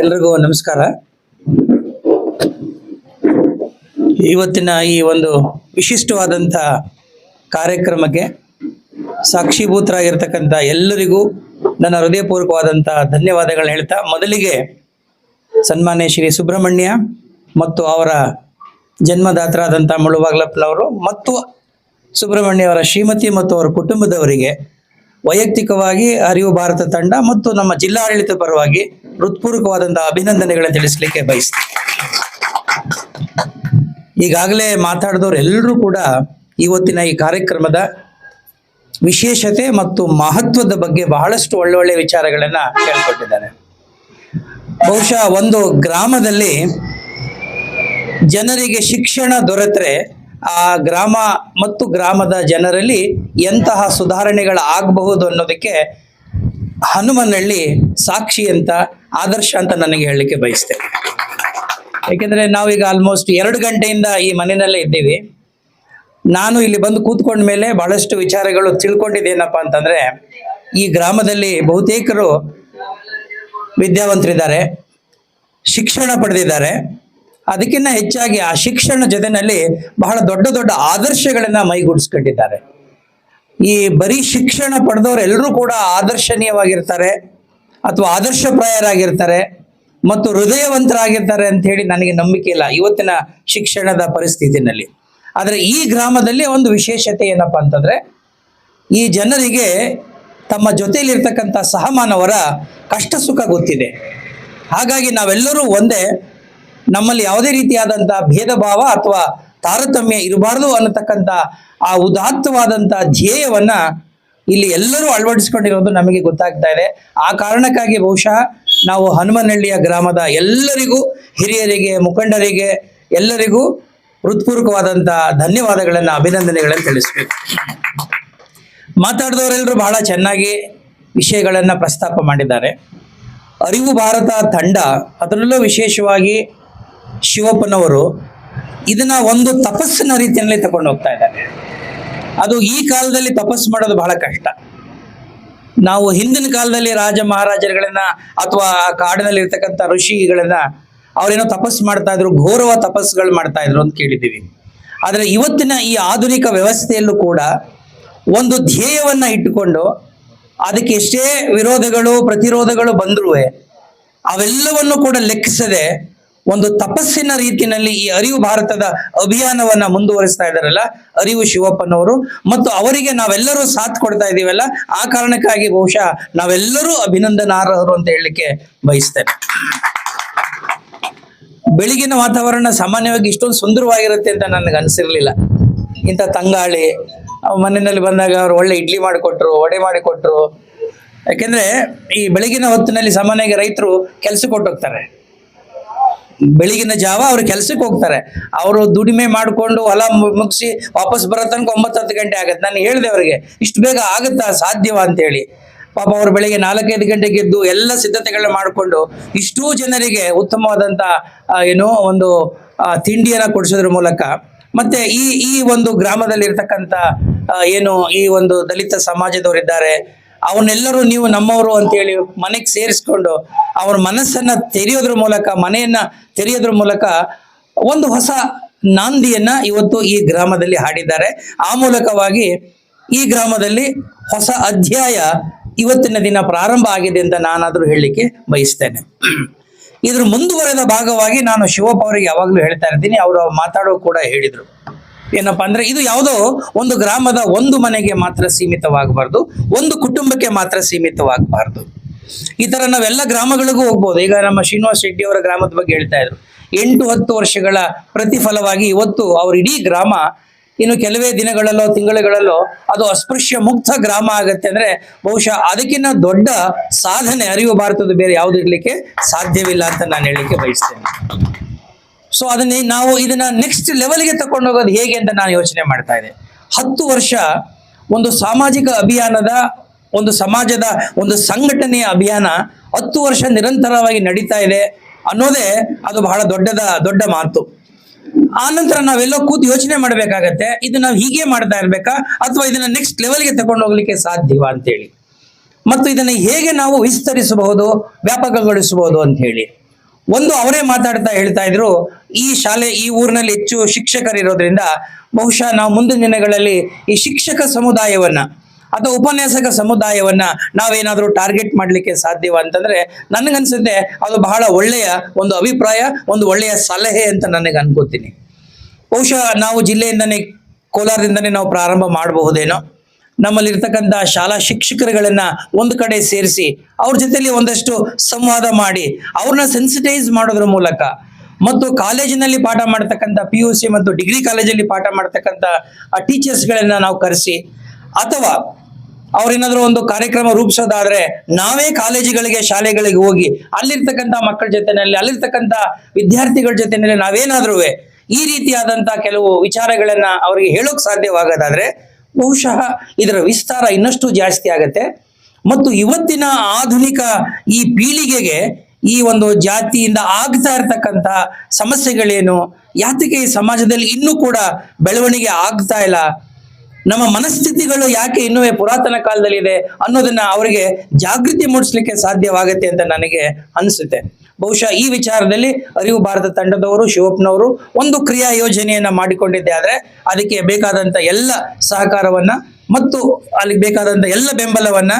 ಎಲ್ರಿಗೂ ನಮಸ್ಕಾರ. ಇವತ್ತಿನ ಈ ಒಂದು ವಿಶಿಷ್ಟವಾದಂಥ ಕಾರ್ಯಕ್ರಮಕ್ಕೆ ಸಾಕ್ಷೀಭೂತರಾಗಿರ್ತಕ್ಕಂಥ ಎಲ್ಲರಿಗೂ ನನ್ನ ಹೃದಯಪೂರ್ವಕವಾದಂಥ ಧನ್ಯವಾದಗಳನ್ನ ಹೇಳ್ತಾ, ಮೊದಲಿಗೆ ಸನ್ಮಾನ್ಯ ಶ್ರೀ ಸುಬ್ರಹ್ಮಣ್ಯ ಮತ್ತು ಅವರ ಜನ್ಮದಾತರಾದಂಥ ಮುಳುಬಾಗ್ಲಪ್ಪನವರು ಮತ್ತು ಸುಬ್ರಹ್ಮಣ್ಯ ಅವರ ಶ್ರೀಮತಿ ಮತ್ತು ಅವರ ಕುಟುಂಬದವರಿಗೆ ವೈಯಕ್ತಿಕವಾಗಿ ಅರಿವು ಭಾರತ ತಂಡ ಮತ್ತು ನಮ್ಮ ಜಿಲ್ಲಾಡಳಿತ ಪರವಾಗಿ ಹೃತ್ಪೂರ್ವಕವಾದಂತಹ ಅಭಿನಂದನೆಗಳನ್ನು ತಿಳಿಸಲಿಕ್ಕೆ ಬಯಸ್ತೀನಿ. ಈಗಾಗಲೇ ಮಾತಾಡಿದವರು ಎಲ್ಲರೂ ಕೂಡ ಇವತ್ತಿನ ಈ ಕಾರ್ಯಕ್ರಮದ ವಿಶೇಷತೆ ಮತ್ತು ಮಹತ್ವದ ಬಗ್ಗೆ ಬಹಳಷ್ಟು ಒಳ್ಳೊಳ್ಳೆ ವಿಚಾರಗಳನ್ನು ಹೇಳ್ಕೊಟ್ಟಿದ್ದಾರೆ ಬಹುಶಃ ಒಂದು ಗ್ರಾಮದಲ್ಲಿ ಜನರಿಗೆ ಶಿಕ್ಷಣ ದೊರೆತರೆ ಆ ಗ್ರಾಮ ಮತ್ತು ಗ್ರಾಮದ ಜನರಲ್ಲಿ ಎಂತಹ ಸುಧಾರಣೆಗಳು ಆಗಬಹುದು ಅನ್ನೋದಕ್ಕೆ ಹನುಮನಹಳ್ಳಿ ಸಾಕ್ಷಿ ಅಂತ, ಆದರ್ಶ ಅಂತ ನನಗೆ ಹೇಳಲಿಕ್ಕೆ ಬಯಸ್ತೆ ಯಾಕೆಂದ್ರೆ ನಾವೀಗ ಆಲ್ಮೋಸ್ಟ್ ಎರಡು ಗಂಟೆಯಿಂದ ಈ ಮನೆಯಲ್ಲೇ ಇದ್ದೀವಿ. ನಾನು ಇಲ್ಲಿ ಬಂದು ಕೂತ್ಕೊಂಡ ಮೇಲೆ ಬಹಳಷ್ಟು ವಿಚಾರಗಳು ತಿಳ್ಕೊಂಡಿದ್ದೇನಪ್ಪ ಅಂತಂದ್ರೆ, ಈ ಗ್ರಾಮದಲ್ಲಿ ಬಹುತೇಕರು ವಿದ್ಯಾವಂತರಿದ್ದಾರೆ, ಶಿಕ್ಷಣ ಪಡೆದಿದ್ದಾರೆ. ಅದಕ್ಕಿಂತ ಹೆಚ್ಚಾಗಿ ಆ ಶಿಕ್ಷಣ ಜೊತೆನಲ್ಲಿ ಬಹಳ ದೊಡ್ಡ ದೊಡ್ಡ ಆದರ್ಶಗಳನ್ನ ಮೈಗೂಡಿಸ್ಕೊಂಡಿದ್ದಾರೆ. ಈ ಬರೀ ಶಿಕ್ಷಣ ಪಡೆದವರು ಎಲ್ಲರೂ ಕೂಡ ಆದರ್ಶನೀಯವಾಗಿರ್ತಾರೆ, ಅಥವಾ ಆದರ್ಶಪ್ರಾಯರಾಗಿರ್ತಾರೆ ಮತ್ತು ಹೃದಯವಂತರಾಗಿರ್ತಾರೆ ಅಂತ ಹೇಳಿ ನನಗೆ ನಂಬಿಕೆ ಇಲ್ಲ ಇವತ್ತಿನ ಶಿಕ್ಷಣದ ಪರಿಸ್ಥಿತಿನಲ್ಲಿ. ಆದರೆ ಈ ಗ್ರಾಮದಲ್ಲಿ ಒಂದು ವಿಶೇಷತೆ ಏನಪ್ಪ ಅಂತಂದ್ರೆ, ಈ ಜನರಿಗೆ ತಮ್ಮ ಜೊತೆಯಲ್ಲಿರ್ತಕ್ಕಂಥ ಸಹಮಾನವರ ಕಷ್ಟ ಸುಖ ಗೊತ್ತಿದೆ. ಹಾಗಾಗಿ ನಾವೆಲ್ಲರೂ ಒಂದೇ ನಮ್ಮಲ್ಲಿ ಯಾವುದೇ ರೀತಿಯಾದಂಥ ಭೇದ ಭಾವ ಅಥವಾ ತಾರತಮ್ಯ ಇರಬಾರದು ಅನ್ನತಕ್ಕಂಥ ಆ ಉದಾತ್ತವಾದಂಥ ಧ್ಯೇಯವನ್ನ ಇಲ್ಲಿ ಎಲ್ಲರೂ ಅಳವಡಿಸ್ಕೊಂಡಿರೋದು ನಮಗೆ ಗೊತ್ತಾಗ್ತಾ ಇದೆ. ಆ ಕಾರಣಕ್ಕಾಗಿ ಬಹುಶಃ ನಾವು ಹನುಮನಹಳ್ಳಿಯ ಗ್ರಾಮದ ಎಲ್ಲರಿಗೂ ಹಿರಿಯರಿಗೆ, ಮುಖಂಡರಿಗೆ, ಎಲ್ಲರಿಗೂ ಹೃತ್ಪೂರ್ವಕವಾದಂಥ ಧನ್ಯವಾದಗಳನ್ನು, ಅಭಿನಂದನೆಗಳನ್ನು ತಿಳಿಸ್ಬೇಕು. ಮಾತಾಡಿದವರೆಲ್ಲರೂ ಬಹಳ ಚೆನ್ನಾಗಿ ವಿಷಯಗಳನ್ನು ಪ್ರಸ್ತಾಪ ಮಾಡಿದ್ದಾರೆ. ಅರಿವು ಭಾರತ ತಂಡ ಅದರಲ್ಲೂ ವಿಶೇಷವಾಗಿ ಶಿವಪ್ಪನವರು ಇದನ್ನ ಒಂದು ತಪಸ್ಸಿನ ರೀತಿಯಲ್ಲಿ ತಗೊಂಡು ಹೋಗ್ತಾ ಇದ್ದಾರೆ. ಅದು ಈ ಕಾಲದಲ್ಲಿ ತಪಸ್ಸು ಮಾಡೋದು ಬಹಳ ಕಷ್ಟ. ನಾವು ಹಿಂದಿನ ಕಾಲದಲ್ಲಿ ರಾಜ ಮಹಾರಾಜರುಗಳನ್ನ ಅಥವಾ ಕಾಡಿನಲ್ಲಿ ಇರ್ತಕ್ಕಂಥ ಋಷಿಗಳನ್ನ ಅವರೇನೋ ತಪಸ್ಸು ಮಾಡ್ತಾ ಇದ್ರು, ಘೋರವ ತಪಸ್ಸುಗಳು ಮಾಡ್ತಾ ಇದ್ರು ಅಂತ ಕೇಳಿದ್ದೀವಿ. ಆದರೆ ಇವತ್ತಿನ ಈ ಆಧುನಿಕ ವ್ಯವಸ್ಥೆಯಲ್ಲೂ ಕೂಡ ಒಂದು ಧ್ಯೇಯವನ್ನ ಇಟ್ಟುಕೊಂಡು ಅದಕ್ಕೆ ಎಷ್ಟೇ ವಿರೋಧಗಳು, ಪ್ರತಿರೋಧಗಳು ಬಂದರೂ ಅವೆಲ್ಲವನ್ನು ಕೂಡ ಲೆಕ್ಕಿಸದೆ ಒಂದು ತಪಸ್ಸಿನ ರೀತಿಯಲ್ಲಿ ಈ ಅರಿವು ಭಾರತದ ಅಭಿಯಾನವನ್ನ ಮುಂದುವರಿಸ್ತಾ ಇದ್ದಾರಲ್ಲ, ಅರಿವು ಶಿವಪ್ಪನವರು. ಮತ್ತು ಅವರಿಗೆ ನಾವೆಲ್ಲರೂ ಸಾಥ್ ಕೊಡ್ತಾ ಇದ್ದೀವಲ್ಲ, ಆ ಕಾರಣಕ್ಕಾಗಿ ಬಹುಶಃ ನಾವೆಲ್ಲರೂ ಅಭಿನಂದನಾರ್ಹರು ಅಂತ ಹೇಳಲಿಕ್ಕೆ ಬಯಸ್ತೇನೆ. ಬೆಳಿಗಿನ ವಾತಾವರಣ ಸಾಮಾನ್ಯವಾಗಿ ಇಷ್ಟೊಂದು ಸುಂದರವಾಗಿರುತ್ತೆ ಅಂತ ನನಗೆ ಅನಿಸಿರ್ಲಿಲ್ಲ. ಇಂಥ ತಂಗಾಳಿ ಮನೆಯಲ್ಲಿ ಬಂದಾಗ ಅವ್ರು ಒಳ್ಳೆ ಇಡ್ಲಿ ಮಾಡಿಕೊಟ್ರು, ವಡೆ ಮಾಡಿಕೊಟ್ರು. ಯಾಕೆಂದ್ರೆ ಈ ಬೆಳಗಿನ ಹೊತ್ತಿನಲ್ಲಿ ಸಾಮಾನ್ಯವಾಗಿ ರೈತರು ಕೆಲ್ಸಕ್ಕೆ ಹೊಟ್ಟೋಗ್ತಾರೆ ಬೆಳಗಿನ ಜಾವ ಅವ್ರ ಕೆಲ್ಸಕ್ಕೆ ಹೋಗ್ತಾರೆ. ಅವರು ದುಡಿಮೆ ಮಾಡಿಕೊಂಡು ಹೊಲ ಮುಗಿಸಿ ವಾಪಸ್ ಬರೋ ತನಕ ಒಂಬತ್ತು ಹತ್ತು ಗಂಟೆ ಆಗುತ್ತೆ. ನಾನು ಹೇಳಿದೆ ಅವರಿಗೆ ಇಷ್ಟು ಬೇಗ ಆಗುತ್ತಾ? ಸಾಧ್ಯವಾ ಅಂತೇಳಿ ಪಾಪ ಅವರು ಬೆಳಿಗ್ಗೆ ನಾಲ್ಕೈದು ಗಂಟೆಗೆ ಎದ್ದು ಎಲ್ಲ ಸಿದ್ಧತೆಗಳನ್ನ ಮಾಡಿಕೊಂಡು ಇಷ್ಟೂ ಜನರಿಗೆ ಉತ್ತಮವಾದಂಥ ಆ, ಏನು ಒಂದು ತಿಂಡಿಯನ್ನ ಕೊಡಿಸೋದ್ರ ಮೂಲಕ ಮತ್ತೆ ಈ ಈ ಒಂದು ಗ್ರಾಮದಲ್ಲಿ ಇರ್ತಕ್ಕಂಥ ಏನು ಈ ಒಂದು ದಲಿತ ಸಮಾಜದವರಿದ್ದಾರೆ ಅವನ್ನೆಲ್ಲರೂ ನೀವು ನಮ್ಮವರು ಅಂತೇಳಿ ಮನೆಗೆ ಸೇರಿಸ್ಕೊಂಡು ಅವ್ರ ಮನಸ್ಸನ್ನ ತೆರೆಯೋದ್ರ ಮೂಲಕ, ಮನೆಯನ್ನ ತೆರೆಯೋದ್ರ ಮೂಲಕ ಒಂದು ಹೊಸ ನಾಂದಿಯನ್ನ ಇವತ್ತು ಈ ಗ್ರಾಮದಲ್ಲಿ ಹಾಡಿದ್ದಾರೆ. ಆ ಮೂಲಕವಾಗಿ ಈ ಗ್ರಾಮದಲ್ಲಿ ಹೊಸ ಅಧ್ಯಾಯ ಇವತ್ತಿನ ದಿನ ಪ್ರಾರಂಭ ಆಗಿದೆ ಅಂತ ನಾನಾದರೂ ಹೇಳಲಿಕ್ಕೆ ಬಯಸ್ತೇನೆ. ಇದ್ರ ಮುಂದುವರೆದ ಭಾಗವಾಗಿ ನಾನು ಶಿವಪ್ಪ ಅವರಿಗೆ ಯಾವಾಗಲೂ ಹೇಳ್ತಾ ಇರ್ತೀನಿ. ಅವರು ಮಾತಾಡೋ ಕೂಡ ಹೇಳಿದರು. ಏನಪ್ಪಾ ಅಂದ್ರೆ ಇದು ಯಾವುದೋ ಒಂದು ಗ್ರಾಮದ ಒಂದು ಮನೆಗೆ ಮಾತ್ರ ಸೀಮಿತವಾಗಬಾರ್ದು, ಒಂದು ಕುಟುಂಬಕ್ಕೆ ಮಾತ್ರ ಸೀಮಿತವಾಗಬಾರ್ದು. ಈ ತರ ನಾವೆಲ್ಲ ಗ್ರಾಮಗಳಿಗೂ ಹೋಗ್ಬೋದು. ಈಗ ನಮ್ಮ ಶ್ರೀನಿವಾಸ್ ರೆಡ್ಡಿ ಅವರ ಗ್ರಾಮದ ಬಗ್ಗೆ ಹೇಳ್ತಾ ಇದ್ರು. ಎಂಟು ಹತ್ತು ವರ್ಷಗಳ ಪ್ರತಿಫಲವಾಗಿ ಇವತ್ತು ಅವ್ರ ಇಡೀ ಗ್ರಾಮ ಇನ್ನು ಕೆಲವೇ ದಿನಗಳಲ್ಲೋ ತಿಂಗಳುಗಳಲ್ಲೋ ಅದು ಅಸ್ಪೃಶ್ಯ ಮುಕ್ತ ಗ್ರಾಮ ಆಗತ್ತೆ ಅಂದ್ರೆ ಬಹುಶಃ ಅದಕ್ಕಿಂತ ದೊಡ್ಡ ಸಾಧನೆ ಅರಿವು ಭಾರತದ ಬೇರೆ ಯಾವ್ದು ಇರ್ಲಿಕ್ಕೆ ಸಾಧ್ಯವಿಲ್ಲ ಅಂತ ನಾನು ಹೇಳಲಿಕ್ಕೆ ಬಯಸ್ತೇನೆ. ಸೊ ಅದನ್ನೇ ನಾವು ಇದನ್ನ ನೆಕ್ಸ್ಟ್ ಲೆವೆಲ್ಗೆ ತಕೊಂಡು ಹೋಗೋದು ಹೇಗೆ ಅಂತ ನಾನು ಯೋಚನೆ ಮಾಡ್ತಾ ಇದ್ದೆ. ಹತ್ತು ವರ್ಷ ಒಂದು ಸಾಮಾಜಿಕ ಅಭಿಯಾನದ, ಒಂದು ಸಮಾಜದ, ಒಂದು ಸಂಘಟನೆಯ ಅಭಿಯಾನ ಹತ್ತು ವರ್ಷ ನಿರಂತರವಾಗಿ ನಡೀತಾ ಇದೆ ಅನ್ನೋದೇ ಅದು ಬಹಳ ದೊಡ್ಡದ, ದೊಡ್ಡ ಮಾತು. ಆ ನಂತರ ನಾವೆಲ್ಲೋ ಕೂತು ಯೋಚನೆ ಮಾಡಬೇಕಾಗತ್ತೆ, ಇದು ನಾವು ಹೀಗೆ ಮಾಡ್ತಾ ಇರ್ಬೇಕಾ ಅಥವಾ ಇದನ್ನ ನೆಕ್ಸ್ಟ್ ಲೆವೆಲ್ಗೆ ತಗೊಂಡು ಹೋಗ್ಲಿಕ್ಕೆ ಸಾಧ್ಯವಾ ಅಂತೇಳಿ. ಮತ್ತು ಇದನ್ನು ಹೇಗೆ ನಾವು ವಿಸ್ತರಿಸಬಹುದು, ವ್ಯಾಪಕಗೊಳಿಸಬಹುದು ಅಂತ ಹೇಳಿ. ಒಂದು ಅವರೇ ಮಾತಾಡ್ತಾ ಹೇಳ್ತಾ ಇದ್ರು ಈ ಶಾಲೆ ಈ ಊರಿನಲ್ಲಿ ಹೆಚ್ಚು ಶಿಕ್ಷಕರಿರೋದ್ರಿಂದ ಬಹುಶಃ ನಾವು ಮುಂದಿನ ದಿನಗಳಲ್ಲಿ ಈ ಶಿಕ್ಷಕ ಸಮುದಾಯವನ್ನ ಅಥವಾ ಉಪನ್ಯಾಸಕ ಸಮುದಾಯವನ್ನ ನಾವೇನಾದರೂ ಟಾರ್ಗೆಟ್ ಮಾಡಲಿಕ್ಕೆ ಸಾಧ್ಯವ ಅಂತಂದ್ರೆ ನನಗನ್ಸುತ್ತೆ ಅದು ಬಹಳ ಒಳ್ಳೆಯ ಒಂದು ಅಭಿಪ್ರಾಯ, ಒಂದು ಒಳ್ಳೆಯ ಸಲಹೆ ಅಂತ ನನಗೆ ಅನ್ಕೋತೀನಿ. ಬಹುಶಃ ನಾವು ಜಿಲ್ಲೆಯಿಂದನೇ ಕೋಲಾರದಿಂದನೇ ನಾವು ಪ್ರಾರಂಭ ಮಾಡಬಹುದೇನೋ, ನಮ್ಮಲ್ಲಿರ್ತಕ್ಕಂಥ ಶಾಲಾ ಶಿಕ್ಷಕರುಗಳನ್ನ ಒಂದು ಕಡೆ ಸೇರಿಸಿ ಅವ್ರ ಜೊತೆಲಿ ಒಂದಷ್ಟು ಸಂವಾದ ಮಾಡಿ ಅವ್ರನ್ನ ಸೆನ್ಸಿಟೈಸ್ ಮಾಡೋದ್ರ ಮೂಲಕ ಮತ್ತು ಕಾಲೇಜಿನಲ್ಲಿ ಪಾಠ ಮಾಡ್ತಕ್ಕಂಥ ಪಿ ಯು ಸಿ ಮತ್ತು ಡಿಗ್ರಿ ಕಾಲೇಜಲ್ಲಿ ಪಾಠ ಮಾಡ್ತಕ್ಕಂಥ ಟೀಚರ್ಸ್ಗಳನ್ನ ನಾವು ಕರೆಸಿ. ಅಥವಾ ಅವ್ರೇನಾದ್ರೂ ಒಂದು ಕಾರ್ಯಕ್ರಮ ರೂಪಿಸೋದಾದ್ರೆ ನಾವೇ ಕಾಲೇಜುಗಳಿಗೆ, ಶಾಲೆಗಳಿಗೆ ಹೋಗಿ ಅಲ್ಲಿರ್ತಕ್ಕಂಥ ಮಕ್ಕಳ ಜೊತೆನಲ್ಲಿ, ಅಲ್ಲಿರ್ತಕ್ಕಂಥ ವಿದ್ಯಾರ್ಥಿಗಳ ಜೊತೆನಲ್ಲಿ ನಾವೇನಾದ್ರೂ ಈ ರೀತಿಯಾದಂಥ ಕೆಲವು ವಿಚಾರಗಳನ್ನ ಅವರಿಗೆ ಹೇಳೋಕ್ ಸಾಧ್ಯವಾಗೋದಾದ್ರೆ ಬಹುಶಃ ಇದರ ವಿಸ್ತಾರ ಇನ್ನಷ್ಟು ಜಾಸ್ತಿ ಆಗತ್ತೆ. ಮತ್ತು ಇವತ್ತಿನ ಆಧುನಿಕ ಈ ಪೀಳಿಗೆಗೆ ಈ ಒಂದು ಜಾತಿಯಿಂದ ಆಗ್ತಾ ಇರತಕ್ಕಂಥ ಸಮಸ್ಯೆಗಳೇನು? ಯಾತಕ್ಕೆ ಈ ಸಮಾಜದಲ್ಲಿ ಇನ್ನೂ ಕೂಡ ಬೆಳವಣಿಗೆ ಆಗ್ತಾ ಇಲ್ಲ? ನಮ್ಮ ಮನಸ್ಥಿತಿಗಳು ಯಾಕೆ ಇನ್ನೂ ಪುರಾತನ ಕಾಲದಲ್ಲಿ ಇದೆ ಅನ್ನೋದನ್ನ ಅವರಿಗೆ ಜಾಗೃತಿ ಮೂಡಿಸ್ಲಿಕ್ಕೆ ಸಾಧ್ಯವಾಗತ್ತೆ ಅಂತ ನನಗೆ ಅನಿಸುತ್ತೆ. ಬಹುಶಃ ಈ ವಿಚಾರದಲ್ಲಿ ಅರಿವು ಭಾರತ ತಂಡದವರು, ಶಿವಪ್ಪನವರು ಒಂದು ಕ್ರಿಯಾ ಯೋಜನೆಯನ್ನ ಮಾಡಿಕೊಂಡಿದ್ದೆ ಆದ್ರೆ ಅದಕ್ಕೆ ಬೇಕಾದಂತ ಎಲ್ಲ ಸಹಕಾರವನ್ನ ಮತ್ತು ಅಲ್ಲಿಗೆ ಬೇಕಾದಂತ ಎಲ್ಲ ಬೆಂಬಲವನ್ನ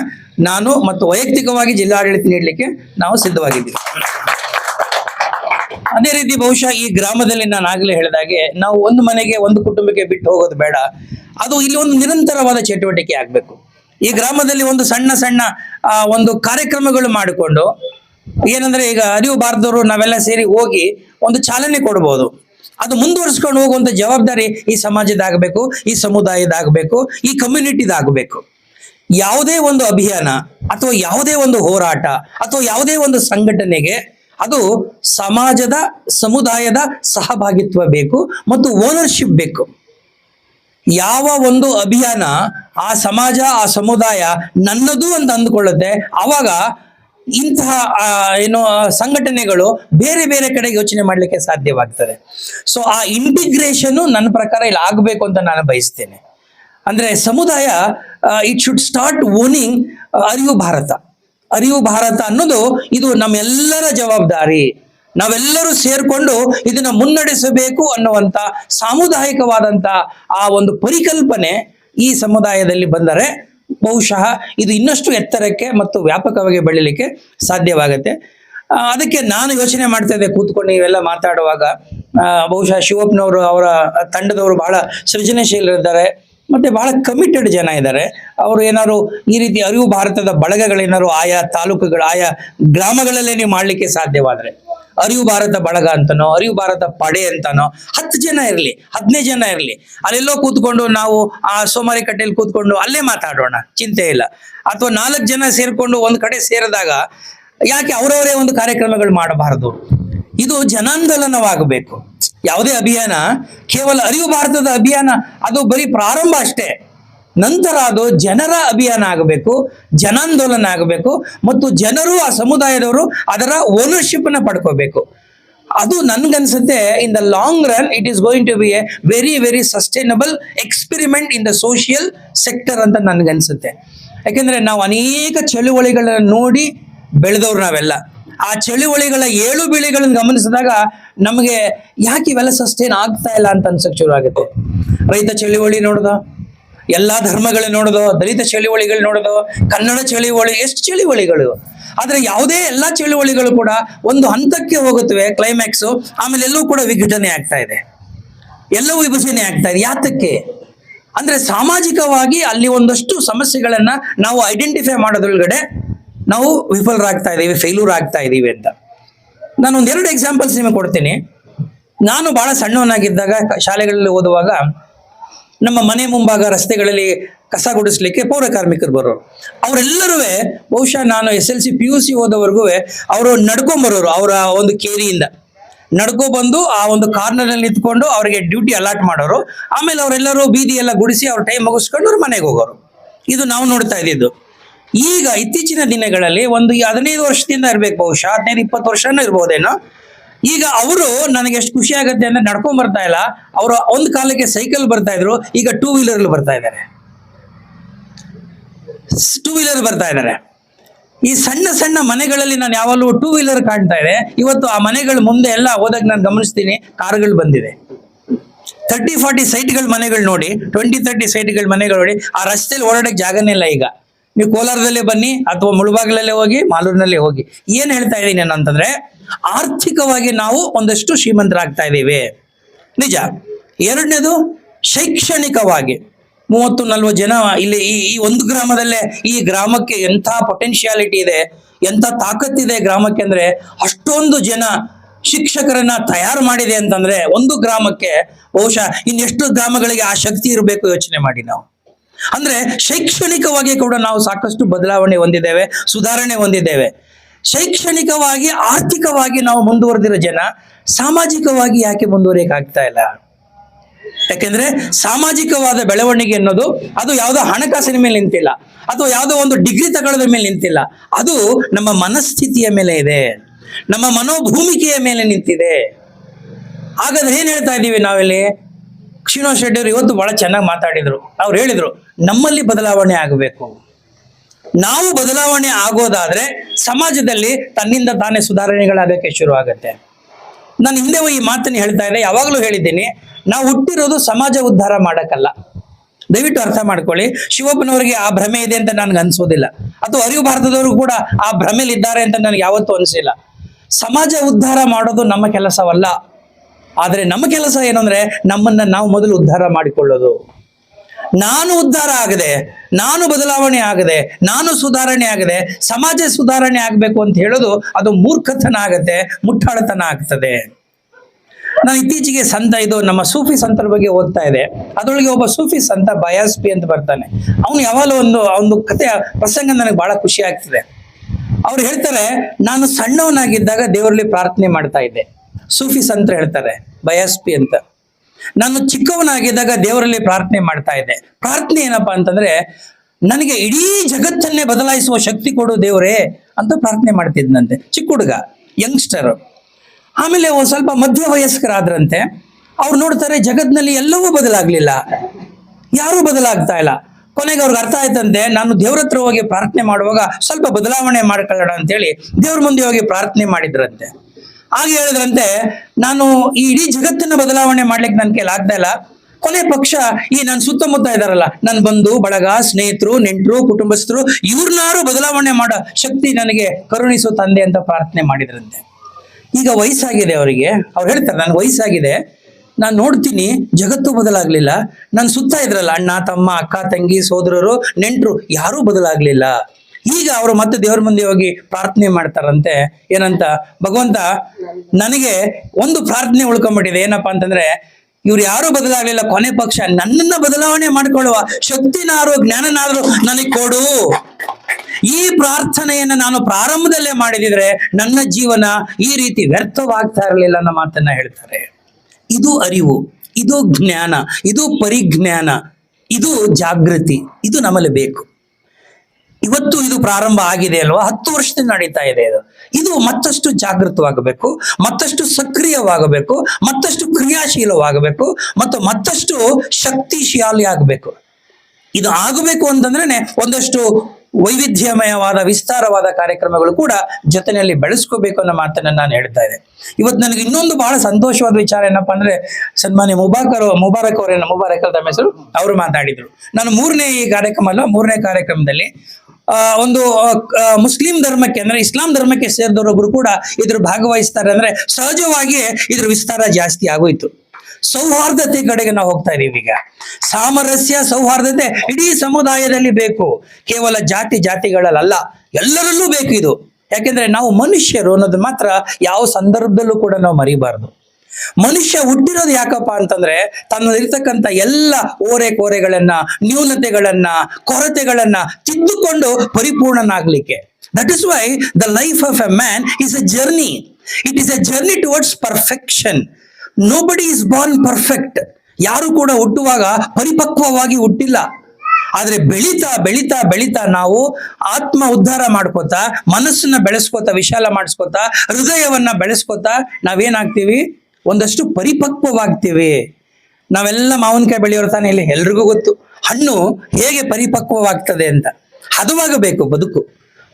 ನಾನು ಮತ್ತು ವೈಯಕ್ತಿಕವಾಗಿ ಜಿಲ್ಲಾಡಳಿತ ನೀಡಲಿಕ್ಕೆ ನಾವು ಸಿದ್ಧವಾಗಿದ್ದೀವಿ. ಅದೇ ರೀತಿ ಬಹುಶಃ ಈ ಗ್ರಾಮದಲ್ಲಿ ನಾನು ಆಗಲೇ ಹೇಳಿದಾಗೆ ನಾವು ಒಂದು ಮನೆಗೆ ಒಂದು ಕುಟುಂಬಕ್ಕೆ ಬಿಟ್ಟು ಹೋಗೋದು ಬೇಡ. ಅದು ಇಲ್ಲಿ ಒಂದು ನಿರಂತರವಾದ ಚಟುವಟಿಕೆ ಆಗಬೇಕು. ಈ ಗ್ರಾಮದಲ್ಲಿ ಒಂದು ಸಣ್ಣ ಸಣ್ಣ ಒಂದು ಕಾರ್ಯಕ್ರಮಗಳು ಮಾಡಿಕೊಂಡು ಏನಂದ್ರೆ ಈಗ ಅರಿವು ಬಾರದವರು ನಾವೆಲ್ಲ ಸೇರಿ ಹೋಗಿ ಒಂದು ಚಾಲನೆ ಕೊಡ್ಬೋದು. ಅದು ಮುಂದುವರಿಸ್ಕೊಂಡು ಹೋಗುವಂತ ಜವಾಬ್ದಾರಿ ಈ ಸಮಾಜದಾಗಬೇಕು, ಈ ಸಮುದಾಯದಾಗಬೇಕು, ಈ ಕಮ್ಯುನಿಟಿದಾಗಬೇಕು ಯಾವುದೇ ಒಂದು ಅಭಿಯಾನ ಅಥವಾ ಯಾವುದೇ ಒಂದು ಹೋರಾಟ ಅಥವಾ ಯಾವುದೇ ಒಂದು ಸಂಘಟನೆಗೆ ಅದು ಸಮಾಜದ, ಸಮುದಾಯದ ಸಹಭಾಗಿತ್ವ ಬೇಕು ಮತ್ತು ಓನರ್ಶಿಪ್ ಬೇಕು. ಯಾವ ಒಂದು ಅಭಿಯಾನ ಆ ಸಮಾಜ, ಆ ಸಮುದಾಯ ನನ್ನದು ಅಂತ ಅಂದುಕೊಳ್ಳುತ್ತೆ, ಆವಾಗ ಇಂತಹ ಏನು, ಸಂಘಟನೆಗಳು ಬೇರೆ ಬೇರೆ ಕಡೆ ಯೋಚನೆ ಮಾಡಲಿಕ್ಕೆ ಸಾಧ್ಯವಾಗ್ತದೆ. ಸೊ ಆ ಇಂಟಿಗ್ರೇಷನ್ ನನ್ನ ಪ್ರಕಾರ ಇಲ್ಲಿ ಆಗಬೇಕು ಅಂತ ನಾನು ಬಯಸ್ತೇನೆ. ಅಂದ್ರೆ ಸಮುದಾಯ ಇಟ್ ಶುಡ್ ಸ್ಟಾರ್ಟ್ ಓನಿಂಗ್ ಅರಿವು ಭಾರತ. ಅರಿವು ಭಾರತ ಅನ್ನೋದು ಇದು ನಮ್ಮೆಲ್ಲರ ಜವಾಬ್ದಾರಿ. ನಾವೆಲ್ಲರೂ ಸೇರ್ಕೊಂಡು ಇದನ್ನ ಮುನ್ನಡೆಸಬೇಕು ಅನ್ನುವಂಥ ಸಾಮುದಾಯಿಕವಾದಂಥ ಆ ಒಂದು ಪರಿಕಲ್ಪನೆ ಈ ಸಮುದಾಯದಲ್ಲಿ ಬಂದರೆ ಬಹುಶಃ ಇದು ಇನ್ನಷ್ಟು ಎತ್ತರಕ್ಕೆ ಮತ್ತು ವ್ಯಾಪಕವಾಗಿ ಬೆಳಿಲಿಕ್ಕೆ ಸಾಧ್ಯವಾಗುತ್ತೆ. ಅದಕ್ಕೆ ನಾನು ಯೋಚನೆ ಮಾಡ್ತಾ ಇದ್ದೆ ಕೂತ್ಕೊಂಡು ಇವೆಲ್ಲ ಮಾತಾಡುವಾಗ. ಬಹುಶಃ ಶಿವಪ್ಪನವರು ಅವರ ತಂಡದವರು ಬಹಳ ಸೃಜನಶೀಲರಿದ್ದಾರೆ. ಮತ್ತೆ ಬಹಳ ಕಮಿಟೆಡ್ ಜನ ಇದ್ದಾರೆ ಅವರು ಏನಾದ್ರು ಈ ರೀತಿ ಅರಿವು ಭಾರತದ ಬಳಗಗಳೇನಾದ್ರು ಆಯಾ ತಾಲೂಕುಗಳು, ಆಯಾ ಗ್ರಾಮಗಳಲ್ಲೇ ನೀವು ಮಾಡ್ಲಿಕ್ಕೆ ಸಾಧ್ಯವಾದ್ರೆ. ಅರಿವು ಭಾರತ ಬಳಗ ಅಂತನೋ, ಅರಿವು ಭಾರತ ಪಡೆ ಅಂತನೋ, ಹತ್ತು ಜನ ಇರಲಿ ಹದಿನೈದು ಜನ ಇರಲಿ. ಅಲ್ಲೆಲ್ಲೋ ಕೂತ್ಕೊಂಡು ನಾವು ಆ ಸೋಮಾರಿ ಕಟ್ಟೆಯಲ್ಲಿ ಕೂತ್ಕೊಂಡು ಅಲ್ಲೇ ಮಾತಾಡೋಣ, ಚಿಂತೆ ಇಲ್ಲ. ಅಥವಾ ನಾಲ್ಕು ಜನ ಸೇರ್ಕೊಂಡು ಒಂದು ಕಡೆ ಸೇರಿದಾಗ ಯಾಕೆ ಅವರವರೇ ಒಂದು ಕಾರ್ಯಕ್ರಮಗಳು ಮಾಡಬಾರದು? ಇದು ಜನಾಂದೋಲನವಾಗಬೇಕು. ಯಾವುದೇ ಅಭಿಯಾನ, ಕೇವಲ ಅರಿವು ಭಾರತದ ಅಭಿಯಾನ, ಅದು ಬರೀ ಪ್ರಾರಂಭ ಅಷ್ಟೇ. ನಂತರ ಅದು ಜನರ ಅಭಿಯಾನ ಆಗಬೇಕು, ಜನಾಂದೋಲನ ಆಗಬೇಕು, ಮತ್ತು ಜನರು ಆ ಸಮುದಾಯದವರು ಅದರ ಓನರ್ಶಿಪ್ನ ಪಡ್ಕೋಬೇಕು. ಅದು ನನ್ಗನ್ಸುತ್ತೆ in the long run it is going to be a very very sustainable experiment in the social sector ಅಂತ ನನ್ಗನ್ಸುತ್ತೆ. ಯಾಕೆಂದರೆ ನಾವು ಅನೇಕ ಚಳುವಳಿಗಳನ್ನು ನೋಡಿ ಬೆಳೆದವ್ರು ನಾವೆಲ್ಲ. ಆ ಚಳುವಳಿಗಳ ಏಳು ಬೀಳಿಗಳನ್ನು ಗಮನಿಸಿದಾಗ ನಮಗೆ ಯಾಕೆ ಇವೆಲ್ಲ ಸಸ್ಟೈನ್ ಆಗ್ತಾ ಇಲ್ಲ ಅಂತ ಅನ್ಸಕ್ ಶುರು ಆಗುತ್ತೆ. ರೈತ ಚಳುವಳಿ ನೋಡ್ದ, ಎಲ್ಲಾ ಧರ್ಮಗಳು ನೋಡೋದು, ದಲಿತ ಚಳುವಳಿಗಳು ನೋಡೋದು, ಕನ್ನಡ ಚಳುವಳಿ, ಎಷ್ಟು ಚಳುವಳಿಗಳು. ಆದ್ರೆ ಯಾವುದೇ ಎಲ್ಲಾ ಚಳುವಳಿಗಳು ಕೂಡ ಒಂದು ಹಂತಕ್ಕೆ ಹೋಗುತ್ತವೆ ಕ್ಲೈಮ್ಯಾಕ್ಸ್ ಆಮೇಲೆ ಎಲ್ಲವೂ ಕೂಡ ವಿಘಟನೆ ಆಗ್ತಾ ಇದೆ. ಎಲ್ಲವೂ ವಿಭಜನೆ ಆಗ್ತಾ ಇದೆ. ಯಾತಕ್ಕೆ? ಅಂದ್ರೆ ಸಾಮಾಜಿಕವಾಗಿ ಅಲ್ಲಿ ಒಂದಷ್ಟು ಸಮಸ್ಯೆಗಳನ್ನ ನಾವು ಐಡೆಂಟಿಫೈ ಮಾಡೋದ್ರೊಳಗಡೆ ನಾವು ವಿಫಲರಾಗ್ತಾ ಇದ್ದೀವಿ ಫೇಲ್ಯೂರ್ ಆಗ್ತಾ ಇದ್ದೀವಿ ಅಂತ. ನಾನು ಒಂದೆರಡು ಎಕ್ಸಾಂಪಲ್ಸ್ ನಿಮಗೆ ಕೊಡ್ತೀನಿ. ನಾನು ಬಹಳ ಸಣ್ಣವನಾಗಿದ್ದಾಗ ಶಾಲೆಗಳಲ್ಲಿ ಓದುವಾಗ ನಮ್ಮ ಮನೆ ಮುಂಭಾಗ ರಸ್ತೆಗಳಲ್ಲಿ ಕಸ ಗುಡಿಸ್ಲಿಕ್ಕೆ ಪೌರ ಕಾರ್ಮಿಕರು ಬರೋರು. ಅವರೆಲ್ಲರೂ ಬಹುಶಃ ನಾನು S L C P U C ಹೋದವರೆಗೂ ಅವರು ನಡ್ಕೊಂಬರೋರು, ಅವರ ಒಂದು ಕೇರಿಯಿಂದ. ನಡ್ಕೊ ಬಂದು ಆ ಒಂದು ಕಾರ್ನರ್ನಲ್ಲಿ ನಿಂತ್ಕೊಂಡು ಅವರಿಗೆ ಡ್ಯೂಟಿ ಅಲಾಟ್ ಮಾಡೋರು. ಆಮೇಲೆ ಅವರೆಲ್ಲರೂ ಬೀದಿ ಎಲ್ಲ ಗುಡಿಸಿ ಅವ್ರ ಟೈಮ್ ಮುಗಿಸ್ಕೊಂಡು ಅವ್ರ ಮನೆಗೆ ಹೋಗೋರು. ಇದು ನಾವು ನೋಡ್ತಾ ಇದ್ದಿದ್ದು. ಈಗ ಇತ್ತೀಚಿನ ದಿನಗಳಲ್ಲಿ ಒಂದು ಹದಿನೈದು ವರ್ಷದಿಂದ ಇರ್ಬೇಕು, ಬಹುಶಃ ಹದಿನೈದು, ಇಪ್ಪತ್ತು ವರ್ಷನೂ ಇರ್ಬೋದೇನೋ. ಈಗ ಅವರು ನನಗೆ ಎಷ್ಟು ಖುಷಿ ಆಗುತ್ತೆ ಅಂದ್ರೆ ನಡ್ಕೊಂಡ್ ಬರ್ತಾ ಇಲ್ಲ. ಅವರು ಒಂದು ಕಾಲಕ್ಕೆ ಸೈಕಲ್ ಬರ್ತಾ ಇದ್ರು, ಈಗ ಟೂ ವೀಲರ್ ಬರ್ತಾ ಇದ್ದಾರೆ. ಟೂ ವೀಲರ್ ಬರ್ತಾ ಇದ್ದಾರೆ. ಈ ಸಣ್ಣ ಸಣ್ಣ ಮನೆಗಳಲ್ಲಿ ನಾನು ಯಾವಾಗಲೂ ಟೂ ವೀಲರ್ ಕಾಣ್ತಾ ಇದೆ. ಇವತ್ತು ಆ ಮನೆಗಳ ಮುಂದೆ ಎಲ್ಲ ಹೋದಾಗ ನಾನು ಗಮನಿಸ್ತೀನಿ, ಕಾರ್ಗಳು ಬಂದಿದೆ. ತರ್ಟಿ ಫಾರ್ಟಿ ಸೈಟ್ಗಳ ಮನೆಗಳು ನೋಡಿ ಟ್ವೆಂಟಿ ತರ್ಟಿ ಸೈಟ್ಗಳ ಮನೆಗಳು ನೋಡಿ, ಆ ರಸ್ತೆಯಲ್ಲಿ ಓಡಾಡಕ್ಕೆ ಜಾಗನೇ ಇಲ್ಲ ಈಗ. ನೀವು ಕೋಲಾರದಲ್ಲೇ ಬನ್ನಿ ಅಥವಾ ಮುಳುಬಾಗಿಲಲ್ಲೇ ಹೋಗಿ, ಮಾಲೂರಿನಲ್ಲಿ ಹೋಗಿ. ಏನ್ ಹೇಳ್ತಾ ಇದ್ದೀನಿ ಅಂತಂದ್ರೆ ಆರ್ಥಿಕವಾಗಿ ನಾವು ಒಂದಷ್ಟು ಶ್ರೀಮಂತರಾಗ್ತಾ ಇದ್ದೀವಿ. ನಿಜ. ಎರಡನೇದು, ಶೈಕ್ಷಣಿಕವಾಗಿ. ಮೂವತ್ತು, ನಲ್ವತ್ತು ಜನ ಇಲ್ಲಿ ಈ ಈ ಒಂದು ಗ್ರಾಮದಲ್ಲೇ, ಈ ಗ್ರಾಮಕ್ಕೆ ಎಂಥ ಪೊಟೆನ್ಶಿಯಾಲಿಟಿ ಇದೆ, ಎಂಥ ತಾಕತ್ತಿದೆ ಗ್ರಾಮಕ್ಕೆ ಅಂದ್ರೆ, ಅಷ್ಟೊಂದು ಜನ ಶಿಕ್ಷಕರನ್ನ ತಯಾರು ಮಾಡಿದೆ ಅಂತಂದ್ರೆ, ಒಂದು ಗ್ರಾಮಕ್ಕೆ ಬಹುಶಃ ಇನ್ನೆಷ್ಟು ಗ್ರಾಮಗಳಿಗೆ ಆ ಶಕ್ತಿ ಇರಬೇಕು ಯೋಚನೆ ಮಾಡಿ ನಾವು. ಅಂದ್ರೆ ಶೈಕ್ಷಣಿಕವಾಗಿ ಕೂಡ ನಾವು ಸಾಕಷ್ಟು ಬದಲಾವಣೆ ಹೊಂದಿದ್ದೇವೆ, ಸುಧಾರಣೆ ಹೊಂದಿದ್ದೇವೆ. ಶೈಕ್ಷಣಿಕವಾಗಿ, ಆರ್ಥಿಕವಾಗಿ ನಾವು ಮುಂದುವರೆದಿರೋ ಜನ ಸಾಮಾಜಿಕವಾಗಿ ಯಾಕೆ ಮುಂದುವರಿಯಕ್ಕಾಗ್ತಾ ಇಲ್ಲ? ಯಾಕೆಂದ್ರೆ ಸಾಮಾಜಿಕವಾದ ಬೆಳವಣಿಗೆ ಅನ್ನೋದು ಅದು ಯಾವುದೋ ಹಣಕಾಸಿನ ಮೇಲೆ ನಿಂತಿಲ್ಲ, ಅಥವಾ ಯಾವುದೋ ಒಂದು ಡಿಗ್ರಿ ತಗೊಳ್ಳೋದ್ರ ಮೇಲೆ ನಿಂತಿಲ್ಲ, ಅದು ನಮ್ಮ ಮನಸ್ಥಿತಿಯ ಮೇಲೆ ಇದೆ. ನಮ್ಮ ಮನೋಭೂಮಿಕೆಯ ಮೇಲೆ ನಿಂತಿದೆ. ಹಾಗಾದ್ರೆ ಏನ್ ಹೇಳ್ತಾ ಇದ್ದೀವಿ ನಾವಿಲ್ಲಿ? ಶ್ರೀನಿವಾಸ್ ಶೆಟ್ಟಿಯವರು ಇವತ್ತು ಬಹಳ ಚೆನ್ನಾಗಿ ಮಾತಾಡಿದ್ರು. ಅವ್ರು ಹೇಳಿದ್ರು, ನಮ್ಮಲ್ಲಿ ಬದಲಾವಣೆ ಆಗಬೇಕು. ನಾವು ಬದಲಾವಣೆ ಆಗೋದಾದ್ರೆ ಸಮಾಜದಲ್ಲಿ ತನ್ನಿಂದ ತಾನೇ ಸುಧಾರಣೆಗಳಾಗಕ್ಕೆ ಶುರು ಆಗುತ್ತೆ ನಾನು ಹಿಂದೆ ಈ ಮಾತನ್ನು ಹೇಳ್ತಾ ಇದ್ದೆ, ಯಾವಾಗಲೂ ಹೇಳಿದ್ದೀನಿ, ನಾವು ಹುಟ್ಟಿರೋದು ಸಮಾಜ ಉದ್ಧಾರ ಮಾಡಕ್ಕಲ್ಲ. ದಯವಿಟ್ಟು ಅರ್ಥ ಮಾಡ್ಕೊಳ್ಳಿ, ಶಿವಪ್ಪನವರಿಗೆ ಆ ಭ್ರಮೆ ಇದೆ ಅಂತ ನನಗೆ ಅನ್ಸೋದಿಲ್ಲ. ಅಥವಾ ಅರಿವು ಭಾರತದವರು ಕೂಡ ಆ ಭ್ರಮೆಲಿದ್ದಾರೆ ಅಂತ ನನಗೆ ಯಾವತ್ತೂ ಅನಿಸಿಲ್ಲ. ಸಮಾಜ ಉದ್ಧಾರ ಮಾಡೋದು ನಮ್ಮ ಕೆಲಸವಲ್ಲ. ಆದರೆ ನಮ್ಮ ಕೆಲಸ ಏನಂದ್ರೆ ನಮ್ಮನ್ನ ನಾವು ಮೊದಲು ಉದ್ಧಾರ ಮಾಡಿಕೊಳ್ಳೋದು. ನಾನು ಉದ್ಧಾರ ಆಗದೆ, ನಾನು ಬದಲಾವಣೆ ಆಗದೆ, ನಾನು ಸುಧಾರಣೆ ಆಗದೆ, ಸಮಾಜ ಸುಧಾರಣೆ ಆಗಬೇಕು ಅಂತ ಹೇಳೋದು ಅದು ಮೂರ್ಖತನ ಆಗತ್ತೆ, ಮುಟ್ಟಾಳತನ ಆಗ್ತದೆ. ನಾನು ಇತ್ತೀಚೆಗೆ ಸಂತ ಇದು ನಮ್ಮ ಸೂಫಿ ಸಂತರ ಬಗ್ಗೆ ಓದ್ತಾ ಇದೆ ಅದರೊಳಗೆ ಒಬ್ಬ ಸೂಫಿ ಸಂತ ಬಯಾಸ್ಪಿ ಅಂತ ಬರ್ತಾನೆ. ಅವನು ಯಾವಾಗಲೂ ಒಂದು ಒಂದು ಕಥೆ ಪ್ರಸಂಗ ನನಗೆ ಬಹಳ ಖುಷಿ ಆಗ್ತದೆ. ಅವ್ರು ಹೇಳ್ತಾರೆ, ನಾನು ಸಣ್ಣವನಾಗಿದ್ದಾಗ ದೇವರಲ್ಲಿ ಪ್ರಾರ್ಥನೆ ಮಾಡ್ತಾ ಇದ್ದೆ. ಸೂಫಿ ಅಂತ ಹೇಳ್ತಾರೆ ಬಯಸ್ಪಿ ಅಂತ. ನಾನು ಚಿಕ್ಕವನಾಗಿದ್ದಾಗ ದೇವರಲ್ಲಿ ಪ್ರಾರ್ಥನೆ ಮಾಡ್ತಾ ಇದ್ದೆ. ಪ್ರಾರ್ಥನೆ ಏನಪ್ಪಾ ಅಂತಂದ್ರೆ, ನನಗೆ ಇಡೀ ಜಗತ್ತನ್ನೇ ಬದಲಾಯಿಸುವ ಶಕ್ತಿ ಕೊಡು ದೇವರೇ ಅಂತ ಪ್ರಾರ್ಥನೆ ಮಾಡ್ತಿದ್ನಂತೆ. ಚಿಕ್ಕ ಹುಡುಗ ಯಂಗ್ಸ್ಟರ್ ಆಮೇಲೆ ಒಂದು ಸ್ವಲ್ಪ ಮಧ್ಯ ವಯಸ್ಕರಾದ್ರಂತೆ ಅವ್ರು ನೋಡ್ತಾರೆ ಜಗತ್ನಲ್ಲಿ ಎಲ್ಲವೂ ಬದಲಾಗ್ಲಿಲ್ಲ. ಯಾರೂ ಬದಲಾಗ್ತಾ ಇಲ್ಲ. ಕೊನೆಗೆ ಅವ್ರಿಗೆ ಅರ್ಥ ಆಯ್ತಂತೆ, ನಾನು ದೇವ್ರ ಹತ್ರ ಹೋಗಿ ಪ್ರಾರ್ಥನೆ ಮಾಡುವಾಗ ಸ್ವಲ್ಪ ಬದಲಾವಣೆ ಮಾಡ್ಕೊಳ್ಳೋಣ ಅಂತೇಳಿ ದೇವ್ರ ಮುಂದೆ ಹೋಗಿ ಪ್ರಾರ್ಥನೆ ಮಾಡಿದ್ರಂತೆ. ಹಾಗೆ ಹೇಳಿದ್ರಂತೆ, ನಾನು ಈ ಇಡೀ ಜಗತ್ತನ್ನ ಬದಲಾವಣೆ ಮಾಡ್ಲಿಕ್ಕೆ ನನ್ನ ಕೈಲಿ ಆಗ್ತಾ ಇಲ್ಲ. ಕೊನೆ ಪಕ್ಷ ಈ ನನ್ನ ಸುತ್ತಮುತ್ತ ಇದಾರಲ್ಲ ನನ್ನ ಬಂಧು, ಬಳಗ, ಸ್ನೇಹಿತರು, ನೆಂಟರು, ಕುಟುಂಬಸ್ಥರು, ಇವ್ರನ್ನಾರು ಬದಲಾವಣೆ ಮಾಡೋ ಶಕ್ತಿ ನನಗೆ ಕರುಣಿಸು ತಂದೆ ಅಂತ ಪ್ರಾರ್ಥನೆ ಮಾಡಿದ್ರಂತೆ. ಈಗ ವಯಸ್ಸಾಗಿದೆ ಅವರಿಗೆ, ಅವ್ರು ಹೇಳ್ತಾರೆ, ನನಗೆ ವಯಸ್ಸಾಗಿದೆ. ನಾನು ನೋಡ್ತೀನಿ, ಜಗತ್ತು ಬದಲಾಗ್ಲಿಲ್ಲ. ನನ್ನ ಸುತ್ತ ಇದ್ರಲ್ಲ, ಅಣ್ಣ, ತಮ್ಮ, ಅಕ್ಕ, ತಂಗಿ, ಸೋದರರು, ನೆಂಟರು, ಯಾರೂ ಬದಲಾಗ್ಲಿಲ್ಲ. ಈಗ ಅವರು ಮತ್ತೆ ದೇವರ ಮುಂದೆ ಹೋಗಿ ಪ್ರಾರ್ಥನೆ ಮಾಡ್ತಾರಂತೆ. ಏನಂತ? ಭಗವಂತ, ನನಗೆ ಒಂದು ಪ್ರಾರ್ಥನೆ ಉಳ್ಕೊಂಬಿಟ್ಟಿದೆ. ಏನಪ್ಪಾ ಅಂತಂದ್ರೆ, ಇವ್ರು ಯಾರು ಬದಲಾಗಲಿಲ್ಲ. ಕೊನೆ ಪಕ್ಷ ನನ್ನನ್ನ ಬದಲಾವಣೆ ಮಾಡ್ಕೊಳ್ಳುವ ಶಕ್ತಿನಾರು ಜ್ಞಾನನಾದ್ರು ನನಗೆ ಕೊಡು. ಈ ಪ್ರಾರ್ಥನೆಯನ್ನ ನಾನು ಪ್ರಾರಂಭದಲ್ಲೇ ಮಾಡಿದಿದ್ರೆ ನನ್ನ ಜೀವನ ಈ ರೀತಿ ವ್ಯರ್ಥವಾಗ್ತಾ ಇರಲಿಲ್ಲ ಅನ್ನೋ ಮಾತನ್ನ ಹೇಳ್ತಾರೆ. ಇದು ಅರಿವು, ಇದು ಜ್ಞಾನ, ಇದು ಪರಿಜ್ಞಾನ, ಇದು ಜಾಗೃತಿ, ಇದು ನಮ್ಮಲ್ಲಿ ಬೇಕು. ಇವತ್ತು ಇದು ಪ್ರಾರಂಭ ಆಗಿದೆ ಅಲ್ವಾ? ಹತ್ತು ವರ್ಷದಿಂದ ನಡೀತಾ ಇದೆ ಇದು. ಇದು ಮತ್ತಷ್ಟು ಜಾಗೃತವಾಗಬೇಕು, ಮತ್ತಷ್ಟು ಸಕ್ರಿಯವಾಗಬೇಕು, ಮತ್ತಷ್ಟು ಕ್ರಿಯಾಶೀಲವಾಗಬೇಕು, ಮತ್ತು ಮತ್ತಷ್ಟು ಶಕ್ತಿಶಾಲಿ ಆಗಬೇಕು. ಇದು ಆಗಬೇಕು ಅಂತಂದ್ರೆ ಒಂದಷ್ಟು ವೈವಿಧ್ಯಮಯವಾದ, ವಿಸ್ತಾರವಾದ ಕಾರ್ಯಕ್ರಮಗಳು ಕೂಡ ಜೊತೆಯಲ್ಲಿ ಬೆಳೆಸ್ಕೋಬೇಕು ಅನ್ನೋ ಮಾತನ್ನ ನಾನು ಹೇಳ್ತಾ ಇದ್ದೆ. ಇವತ್ತು ನನಗೆ ಇನ್ನೊಂದು ಬಹಳ ಸಂತೋಷವಾದ ವಿಚಾರ ಏನಪ್ಪಾ ಅಂದ್ರೆ, ಸನ್ಮಾನ್ಯ ಮುಬಾಕರ್ ಮುಬಾರಕ್ ಅವರೇನ ಮುಬಾರಕ್ ತಮ್ಮ ಹೆಸರು? ಅವರು ಮಾತಾಡಿದ್ರು. ನಾನು ಮೂರನೇ ಈ ಕಾರ್ಯಕ್ರಮ ಅಲ್ಲ, ಮೂರನೇ ಕಾರ್ಯಕ್ರಮದಲ್ಲಿ ಒಂದು ಮುಸ್ಲಿಂ ಧರ್ಮಕ್ಕೆ ಅಂದ್ರೆ ಇಸ್ಲಾಂ ಧರ್ಮಕ್ಕೆ ಸೇರಿದವರೊಬ್ರು ಕೂಡ ಇದ್ರ ಭಾಗವಹಿಸ್ತಾರೆ ಅಂದ್ರೆ ಸಹಜವಾಗಿಯೇ ಇದ್ರ ವಿಸ್ತಾರ ಜಾಸ್ತಿ ಆಗೋಯ್ತು. ಸೌಹಾರ್ದತೆ ಕಡೆಗೆ ನಾವು ಹೋಗ್ತಾ ಇದೀವಿ ಈಗ. ಸಾಮರಸ್ಯ, ಸೌಹಾರ್ದತೆ ಇಡೀ ಸಮುದಾಯದಲ್ಲಿ ಬೇಕು. ಕೇವಲ ಜಾತಿ ಜಾತಿಗಳಲ್ಲ ಎಲ್ಲರಲ್ಲೂ ಬೇಕು ಇದು. ಯಾಕೆಂದ್ರೆ ನಾವು ಮನುಷ್ಯರು ಅನ್ನೋದು ಮಾತ್ರ ಯಾವ ಸಂದರ್ಭದಲ್ಲೂ ಕೂಡ ನಾವು ಮರಿಬಾರ್ದು. ಮನುಷ್ಯ ಹುಟ್ಟಿರೋದು ಯಾಕಪ್ಪ ಅಂತಂದ್ರೆ ತನ್ನಲ್ಲಿರ್ತಕ್ಕಂಥ ಎಲ್ಲ ಓರೆ ಕೋರೆಗಳನ್ನ, ನ್ಯೂನತೆಗಳನ್ನ, ಕೊರತೆಗಳನ್ನ ತಿದ್ದುಕೊಂಡು ಪರಿಪೂರ್ಣನಾಗ್ಲಿಕ್ಕೆ. That is why the life of a man is a journey it is a journey towards perfection nobody is born perfect ಯಾರು ಕೂಡ ಹುಟ್ಟುವಾಗ ಪರಿಪಕ್ವವಾಗಿ ಹುಟ್ಟಿಲ್ಲ. ಆದ್ರೆ ಬೆಳೀತಾ ಬೆಳೀತಾ ಬೆಳೀತಾ ನಾವು ಆತ್ಮ ಉದ್ಧಾರ ಮಾಡ್ಕೋತಾ, ಮನಸ್ಸನ್ನ ಬೆಳೆಸ್ಕೋತಾ, ವಿಶಾಲ ಮಾಡಿಸ್ಕೋತಾ, ಹೃದಯವನ್ನ ಬೆಳೆಸ್ಕೋತಾ ನಾವೇನಾಗ್ತೀವಿ? ಒಂದಷ್ಟು ಪರಿಪಕ್ವವಾಗ್ತೇವೆ. ನಾವೆಲ್ಲ ಮಾವಿನಕಾಯಿ ಬೆಳೆಯೋರು ತಾನೇ ಇಲ್ಲಿ ಎಲ್ರಿಗೂ ಗೊತ್ತು. ಹಣ್ಣು ಹೇಗೆ ಪರಿಪಕ್ವವಾಗ್ತದೆ ಅಂತ. ಹದವಾಗಬೇಕು ಬದುಕು.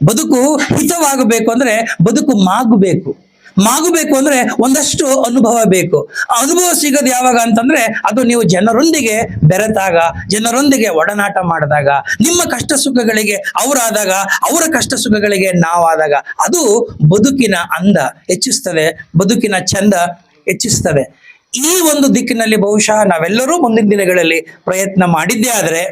ಬದುಕು ಹಿತವಾಗಬೇಕು ಅಂದ್ರೆ ಬದುಕು ಮಾಗಬೇಕು. ಮಾಗಬೇಕು ಅಂದ್ರೆ ಒಂದಷ್ಟು ಅನುಭವ ಬೇಕು. ಅನುಭವ ಸಿಗೋದು ಯಾವಾಗ ಅಂತಂದ್ರೆ ಅದು ನೀವು ಜನರೊಂದಿಗೆ ಬೆರೆತಾಗ, ಜನರೊಂದಿಗೆ ಒಡನಾಟ ಮಾಡಿದಾಗ, ನಿಮ್ಮ ಕಷ್ಟ ಸುಖಗಳಿಗೆ ಅವರಾದಾಗ, ಅವರ ಕಷ್ಟ ಸುಖಗಳಿಗೆ ನಾವಾದಾಗ, ಅದು ಬದುಕಿನ ಅಂದ ಹೆಚ್ಚಿಸ್ತದೆ, ಬದುಕಿನ ಚಂದ ಹೆಚ್ಚಿಸ್ತದೆ ಈ ಒಂದು ದಿಕ್ಕಿನಲ್ಲಿ ಬಹುಶಃ ನಾವೆಲ್ಲರೂ ಮುಂದಿನ ದಿನಗಳಲ್ಲಿ ಪ್ರಯತ್ನ ಮಾಡಿದ್ದೇ ಆದರೆ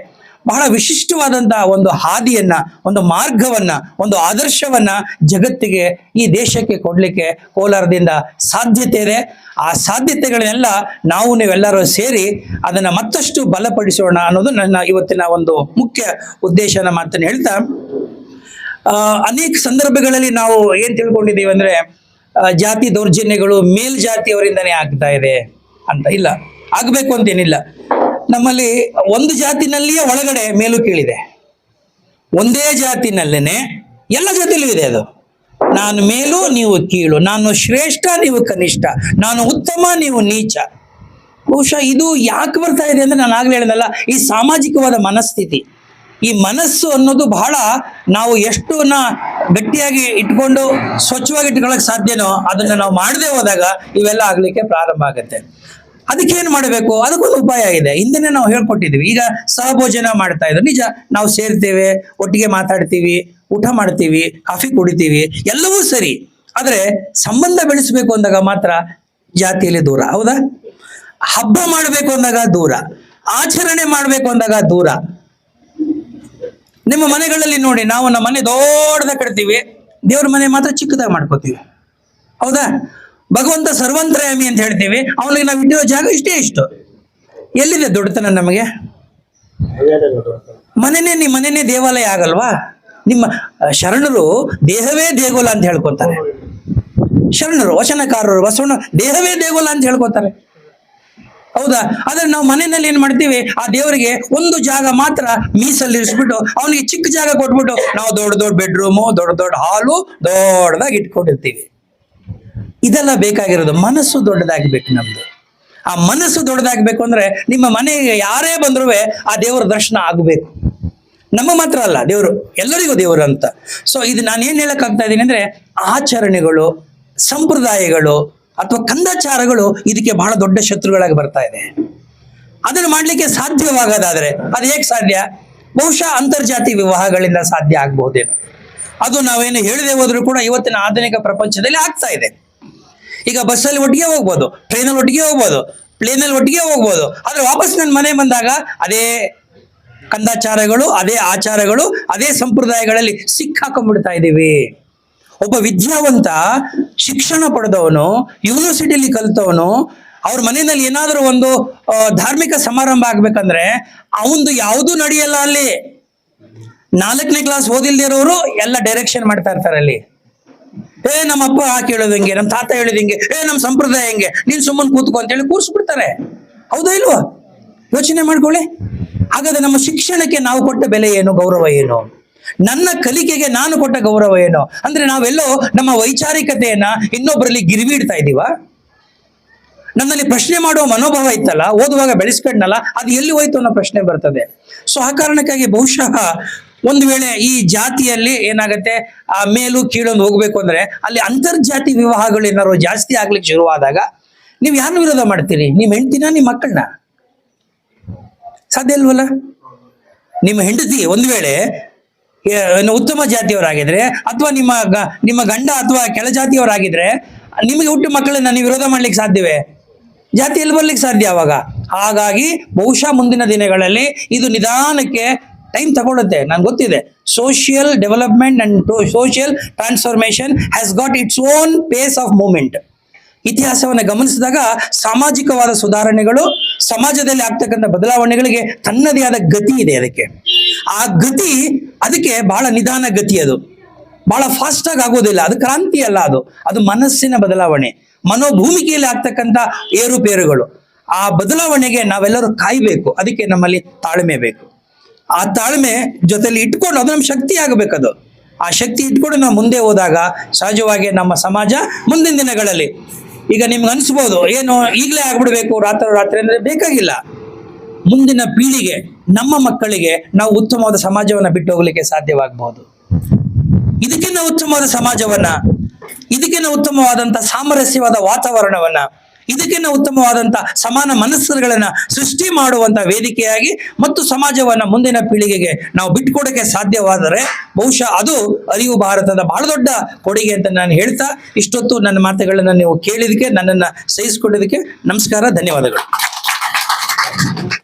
ಬಹಳ ವಿಶಿಷ್ಟವಾದಂತಹ ಒಂದು ಹಾದಿಯನ್ನ, ಒಂದು ಮಾರ್ಗವನ್ನ, ಒಂದು ಆದರ್ಶವನ್ನ ಜಗತ್ತಿಗೆ ಈ ದೇಶಕ್ಕೆ ಕೊಡ್ಲಿಕ್ಕೆ ಕೋಲಾರದಿಂದ ಸಾಧ್ಯತೆ ಇದೆ. ಆ ಸಾಧ್ಯತೆಗಳನ್ನೆಲ್ಲ ನಾವು ನೀವೆಲ್ಲರೂ ಸೇರಿ ಅದನ್ನ ಮತ್ತಷ್ಟು ಬಲಪಡಿಸೋಣ ಅನ್ನೋದು ನನ್ನ ಇವತ್ತಿನ ಒಂದು ಮುಖ್ಯ ಉದ್ದೇಶನ ಮಾತನ್ನು ಹೇಳ್ತಾ ಅನೇಕ ಸಂದರ್ಭಗಳಲ್ಲಿ ನಾವು ಏನ್ ತಿಳ್ಕೊಂಡಿದ್ದೀವಿ ಅಂದ್ರೆ ಜಾತಿ ದೌರ್ಜನ್ಯಗಳು ಮೇಲ್ಜಾತಿಯವರಿಂದನೇ ಆಗ್ತಾ ಇದೆ ಅಂತ ಇಲ್ಲ. ಆಗಬೇಕು ಅಂತೇನಿಲ್ಲ. ನಮ್ಮಲ್ಲಿ ಒಂದು ಜಾತಿನಲ್ಲಿಯೇ ಒಳಗಡೆ ಮೇಲು ಕೀಳಿದೆ. ಒಂದೇ ಜಾತಿನಲ್ಲೇನೆ ಎಲ್ಲ ಜಾತಿಯಲ್ಲೂ ಇದೆ ಅದು. ನಾನು ಮೇಲು, ನೀವು ಕೀಳು. ನಾನು ಶ್ರೇಷ್ಠ, ನೀವು ಕನಿಷ್ಠ. ನಾನು ಉತ್ತಮ, ನೀವು ನೀಚ. ಬಹುಶಃ ಇದು ಯಾಕೆ ಬರ್ತಾ ಇದೆ ಅಂದ್ರೆ ನಾನು ಆಗ್ಲೇ ಹೇಳಿದಲ್ಲ ಈ ಸಾಮಾಜಿಕವಾದ ಮನಸ್ಥಿತಿ. ಈ ಮನಸ್ಸು ಅನ್ನೋದು ಬಹಳ ನಾವು ಎಷ್ಟು ನಾ ಗಟ್ಟಿಯಾಗಿ ಇಟ್ಕೊಂಡು ಸ್ವಚ್ಛವಾಗಿ ಇಟ್ಕೊಳ್ಳೋಕೆ ಸಾಧ್ಯನೋ ಅದನ್ನ ನಾವು ಮಾಡದೆ ಹೋದಾಗ ಇವೆಲ್ಲ ಆಗ್ಲಿಕ್ಕೆ ಪ್ರಾರಂಭ ಆಗುತ್ತೆ. ಅದಕ್ಕೆ ಏನು ಮಾಡಬೇಕು? ಅದಕ್ಕೊಂದು ಉಪಾಯ ಇದೆ. ಹಿಂದೆನೇ ನಾವು ಹೇಳ್ಕೊಟ್ಟಿದ್ವಿ ಈಗ ಸಹಭೋಜನ ಮಾಡ್ತಾ ಇದ್ರು. ನಿಜ, ನಾವು ಸೇರ್ತೇವೆ, ಒಟ್ಟಿಗೆ ಮಾತಾಡ್ತೀವಿ, ಊಟ ಮಾಡ್ತೀವಿ, ಕಾಫಿ ಕುಡಿತೀವಿ, ಎಲ್ಲವೂ ಸರಿ. ಆದರೆ ಸಂಬಂಧ ಬೆಳೆಸಬೇಕು ಅಂದಾಗ ಮಾತ್ರ ಜಾತಿಯಲ್ಲಿ ದೂರ. ಹೌದಾ? ಹಬ್ಬ ಮಾಡಬೇಕು ಅಂದಾಗ ದೂರ. ಆಚರಣೆ ಮಾಡಬೇಕು ಅಂದಾಗ ದೂರ. ನಿಮ್ಮ ಮನೆಗಳಲ್ಲಿ ನೋಡಿ ನಾವು ನಮ್ಮ ಮನೆ ದೊಡ್ಡದಾಗ ಕಟ್ತೀವಿ. ದೇವ್ರ ಮನೆ ಮಾತ್ರ ಚಿಕ್ಕದಾಗಿ ಮಾಡ್ಕೋತೀವಿ. ಹೌದಾ? ಭಗವಂತ ಸರ್ವಂತ್ರಯಾಮಿ ಅಂತ ಹೇಳ್ತೀವಿ. ಅವನಿಗೆ ನಾವು ಇಟ್ಟಿರೋ ಜಾಗ ಇಷ್ಟೇ ಇಷ್ಟು. ಎಲ್ಲಿದೆ ದೊಡ್ಡತನ ನಮಗೆ? ಮನೆನೇ ನಿಮ್ಮ ಮನೆನೇ ದೇವಾಲಯ ಆಗಲ್ವಾ? ನಿಮ್ಮ ಶರಣರು ದೇಹವೇ ದೇಗುಲ ಅಂತ ಹೇಳ್ಕೊತಾರೆ. ಶರಣರು, ವಚನಕಾರರು ವಸವಣ್ಣ ದೇಹವೇ ದೇಗುಲ ಅಂತ ಹೇಳ್ಕೊತಾರೆ. ಹೌದಾ? ಆದ್ರೆ ನಾವು ಮನೆಯಲ್ಲಿ ಏನ್ ಮಾಡ್ತೀವಿ? ಆ ದೇವರಿಗೆ ಒಂದು ಜಾಗ ಮಾತ್ರ ಮೀಸಲಿರಿಸ್ಬಿಟ್ಟು ಅವನಿಗೆ ಚಿಕ್ಕ ಜಾಗ ಕೊಟ್ಬಿಟ್ಟು ನಾವು ದೊಡ್ಡ ದೊಡ್ಡ ಬೆಡ್ರೂಮು ದೊಡ್ಡ ದೊಡ್ಡ ಹಾಲು ದೊಡ್ಡದಾಗಿ ಇಟ್ಕೊಂಡಿರ್ತೀವಿ. ಇದೆಲ್ಲ ಬೇಕಾಗಿರೋದು ಮನಸ್ಸು ದೊಡ್ಡದಾಗಬೇಕು ನಮ್ದು. ಆ ಮನಸ್ಸು ದೊಡ್ಡದಾಗಬೇಕು ಅಂದ್ರೆ ನಿಮ್ಮ ಮನೆಗೆ ಯಾರೇ ಬಂದ್ರೂ ಆ ದೇವರ ದರ್ಶನ ಆಗಬೇಕು. ನಮ್ಮ ಮಾತ್ರ ಅಲ್ಲ, ದೇವರು ಎಲ್ಲರಿಗೂ ದೇವರು ಅಂತ. ಸೊ ಇದು ನಾನು ಏನ್ ಹೇಳಕ್ ಆಗ್ತಾ ಇದ್ದೀನಿ ಅಂದ್ರೆ ಆಚರಣೆಗಳು, ಸಂಪ್ರದಾಯಗಳು ಅಥವಾ ಕಂದಾಚಾರಗಳು ಇದಕ್ಕೆ ಬಹಳ ದೊಡ್ಡ ಶತ್ರುಗಳಾಗಿ ಬರ್ತಾ ಇದೆ. ಅದನ್ನು ಮಾಡಲಿಕ್ಕೆ ಸಾಧ್ಯವಾಗದಾದರೆ ಅದು ಹೇಗೆ ಸಾಧ್ಯ? ಬಹುಶಃ ಅಂತರ್ಜಾತಿ ವಿವಾಹಗಳಿಂದ ಸಾಧ್ಯ ಆಗ್ಬಹುದೇನೋ. ಅದು ನಾವೇನು ಹೇಳದೆ ಹೋದ್ರೂ ಕೂಡ ಇವತ್ತಿನ ಆಧುನಿಕ ಪ್ರಪಂಚದಲ್ಲಿ ಆಗ್ತಾ ಇದೆ. ಈಗ ಬಸ್ಸಲ್ಲಿ ಒಟ್ಟಿಗೆ ಹೋಗ್ಬೋದು ಟ್ರೈನಲ್ಲಿ ಒಟ್ಟಿಗೆ ಹೋಗ್ಬೋದು ಪ್ಲೇನಲ್ಲಿ ಒಟ್ಟಿಗೆ ಹೋಗ್ಬೋದು, ಆದ್ರೆ ವಾಪಸ್ ನನ್ನ ಮನೆ ಬಂದಾಗ ಅದೇ ಕಂದಾಚಾರಗಳು, ಅದೇ ಆಚಾರಗಳು, ಅದೇ ಸಂಪ್ರದಾಯಗಳಲ್ಲಿ ಸಿಕ್ಕಾಕೊಂಡ್ಬಿಡ್ತಾ ಇದ್ದೀವಿ. ಒಬ್ಬ ವಿದ್ಯಾವಂತ ಶಿಕ್ಷಣ ಪಡೆದವನು ಯೂನಿವರ್ಸಿಟಿಲಿ ಕಲಿತವನು, ಅವ್ರ ಮನೆಯಲ್ಲಿ ಏನಾದರೂ ಒಂದು ಧಾರ್ಮಿಕ ಸಮಾರಂಭ ಆಗ್ಬೇಕಂದ್ರೆ ಅವಂದು ಯಾವುದೂ ನಡೆಯಲ್ಲ ಅಲ್ಲಿ. ನಾಲ್ಕನೇ ಕ್ಲಾಸ್ ಓದಿಲ್ದಿರೋರು ಎಲ್ಲ ಡೈರೆಕ್ಷನ್ ಮಾಡ್ತಾ ಇರ್ತಾರೆ ಅಲ್ಲಿ. ಏ ನಮ್ಮ ಅಪ್ಪ ಹಾಕಿ ಹೇಳೋದು ಹೆಂಗೆ ನಮ್ಮ ತಾತ ಹೇಳೋದು ಹೆಂಗೆ, ಏ ನಮ್ಮ ಸಂಪ್ರದಾಯ ಹೆಂಗೆ, ನೀನ್ ಸುಮ್ಮನೆ ಕೂತ್ಕೊ ಅಂತ ಹೇಳಿ ಕೂರಿಸ್ಬಿಡ್ತಾರೆ. ಹೌದಾ ಇಲ್ವಾ? ಯೋಚನೆ ಮಾಡ್ಕೊಳ್ಳಿ. ಹಾಗಾದ್ರೆ ನಮ್ಮ ಶಿಕ್ಷಣಕ್ಕೆ ನಾವು ಕೊಟ್ಟ ಬೆಲೆ ಏನು, ಗೌರವ ಏನು? ನನ್ನ ಕಲಿಕೆಗೆ ನಾನು ಕೊಟ್ಟ ಗೌರವ ಏನು? ಅಂದ್ರೆ ನಾವೆಲ್ಲೋ ನಮ್ಮ ವೈಚಾರಿಕತೆಯನ್ನ ಇನ್ನೊಬ್ಬರಲ್ಲಿ ಗಿರಿವಿ ಇಡ್ತಾ ಇದೀವ? ನನ್ನಲ್ಲಿ ಪ್ರಶ್ನೆ ಮಾಡುವ ಮನೋಭಾವ ಇತ್ತಲ್ಲ, ಓದುವಾಗ ಬೆಳೆಸ್ಕೊಂಡ್ನಲ್ಲ, ಅದು ಎಲ್ಲಿ ಹೋಯ್ತು ಅನ್ನೋ ಪ್ರಶ್ನೆ ಬರ್ತದೆ. ಸೊ ಆ ಕಾರಣಕ್ಕಾಗಿ ಬಹುಶಃ ಒಂದು ವೇಳೆ ಈ ಜಾತಿಯಲ್ಲಿ ಏನಾಗುತ್ತೆ, ಆ ಮೇಲು ಕೀಳೊಂದು ಹೋಗ್ಬೇಕು ಅಂದ್ರೆ, ಅಲ್ಲಿ ಅಂತರ್ಜಾತಿ ವಿವಾಹಗಳು ಏನಾದ್ರು ಜಾಸ್ತಿ ಆಗ್ಲಿಕ್ಕೆ ಶುರುವಾದಾಗ, ನೀವು ಯಾರು ವಿರೋಧ ಮಾಡ್ತೀರಿ? ನಿಮ್ಮ ಹೆಂಡತಿನ, ನಿಮ್ಮ ಮಕ್ಕಳನ್ನ? ಸಾಧ್ಯ ಇಲ್ವಲ್ಲ? ನಿಮ್ಮ ಹೆಂಡತಿ, ಒಂದು ವೇಳೆ ಉತ್ತಮ ಜಾತಿಯವರಾಗಿದ್ರೆ ಅಥವಾ ನಿಮ್ಮ ನಿಮ್ಮ ಗಂಡ ಅಥವಾ ಕೆಳ ಕೆಳಜಾತಿಯವರಾಗಿದ್ರೆ ನಿಮಗೆ ಹುಟ್ಟು ಮಕ್ಕಳನ್ನ ನೀವು ವಿರೋಧ ಮಾಡ್ಲಿಕ್ಕೆ ಸಾಧ್ಯವೇ? ಜಾತಿಯಲ್ಲಿ ಬರ್ಲಿಕ್ಕೆ ಸಾಧ್ಯ ಅವಾಗ? ಹಾಗಾಗಿ ಬಹುಶಃ ಮುಂದಿನ ದಿನಗಳಲ್ಲಿ ಇದು ನಿಧಾನಕ್ಕೆ ಟೈಮ್ ತಗೊಳುತ್ತೆ ನಂಗೆ ಗೊತ್ತಿದೆ. Social development and social transformation has got its own pace of moment ಇತಿಹಾಸವನ್ನು ಗಮನಿಸಿದಾಗ ಸಾಮಾಜಿಕವಾದ ಸುಧಾರಣೆಗಳು, ಸಮಾಜದಲ್ಲಿ ಆಗ್ತಕ್ಕಂಥ ಬದಲಾವಣೆಗಳಿಗೆ ತನ್ನದೇ ಆದ ಗತಿ ಇದೆ ಅದಕ್ಕೆ. ಆ ಗತಿ ಅದಕ್ಕೆ ಬಹಳ ನಿಧಾನ ಗತಿ ಅದು. ಬಹಳ ಫಾಸ್ಟ್ ಆಗಿ ಆಗೋದಿಲ್ಲ. ಅದು ಕ್ರಾಂತಿ ಅಲ್ಲ ಅದು. ಅದು ಮನಸ್ಸಿನ ಬದಲಾವಣೆ. ಮನೋಭೂಮಿಕೆಯಲ್ಲಿ ಆಗ್ತಕ್ಕಂಥ ಏರುಪೇರುಗಳು. ಆ ಬದಲಾವಣೆಗೆ ನಾವೆಲ್ಲರೂ ಕಾಯಬೇಕು. ಅದಕ್ಕೆ ನಮ್ಮಲ್ಲಿ ತಾಳ್ಮೆ ಬೇಕು. ಆ ತಾಳ್ಮೆ ಜೊತೆಲಿ ಇಟ್ಕೊಂಡು ಅದು ನಮ್ಮ ಶಕ್ತಿ ಆಗಬೇಕದು. ಆ ಶಕ್ತಿ ಇಟ್ಕೊಂಡು ನಾವು ಮುಂದೆ ಹೋದಾಗ ಸಹಜವಾಗಿ ನಮ್ಮ ಸಮಾಜ ಮುಂದಿನ ದಿನಗಳಲ್ಲಿ ಈಗ ನಿಮ್ಗೆ ಅನಿಸ್ಬೋದು, ಏನು ಈಗಲೇ ಆಗ್ಬಿಡ್ಬೇಕು, ರಾತ್ರಿ ರಾತ್ರಿ ಅಂದ್ರೆ ಬೇಕಾಗಿಲ್ಲ. ಮುಂದಿನ ಪೀಳಿಗೆ, ನಮ್ಮ ಮಕ್ಕಳಿಗೆ ನಾವು ಉತ್ತಮವಾದ ಸಮಾಜವನ್ನು ಬಿಟ್ಟು ಹೋಗ್ಲಿಕ್ಕೆ ಸಾಧ್ಯವಾಗಬಹುದು ಇದಕ್ಕಿಂತ ಉತ್ತಮವಾದ ಸಮಾಜವನ್ನ ಇದಕ್ಕಿಂತ ಉತ್ತಮವಾದಂತಹ ಸಾಮರಸ್ಯವಾದ ವಾತಾವರಣವನ್ನ ಇದಕ್ಕಿಂತ ಉತ್ತಮವಾದಂತ ಸಮಾನ ಮನಸ್ಸುಗಳನ್ನ ಸೃಷ್ಟಿ ಮಾಡುವಂತ ವೇದಿಕೆಯಾಗಿ ಮತ್ತು ಸಮಾಜವನ್ನ ಮುಂದಿನ ಪೀಳಿಗೆಗೆ ನಾವು ಬಿಟ್ಕೊಡಕ್ಕೆ ಸಾಧ್ಯವಾದರೆ ಬಹುಶಃ ಅದು ಅರಿವು ಭಾರತದ ಬಹಳ ದೊಡ್ಡ ಕೊಡುಗೆ ಅಂತ ನಾನು ಹೇಳ್ತಾ ಇಷ್ಟೊತ್ತು ನನ್ನ ಮಾತುಗಳನ್ನ ನೀವು ಕೇಳಿದಕ್ಕೆ ನನ್ನನ್ನ ಸಹಿಸಿಕೊಂಡಿದ್ದಕ್ಕೆ ನಮಸ್ಕಾರ, ಧನ್ಯವಾದಗಳು.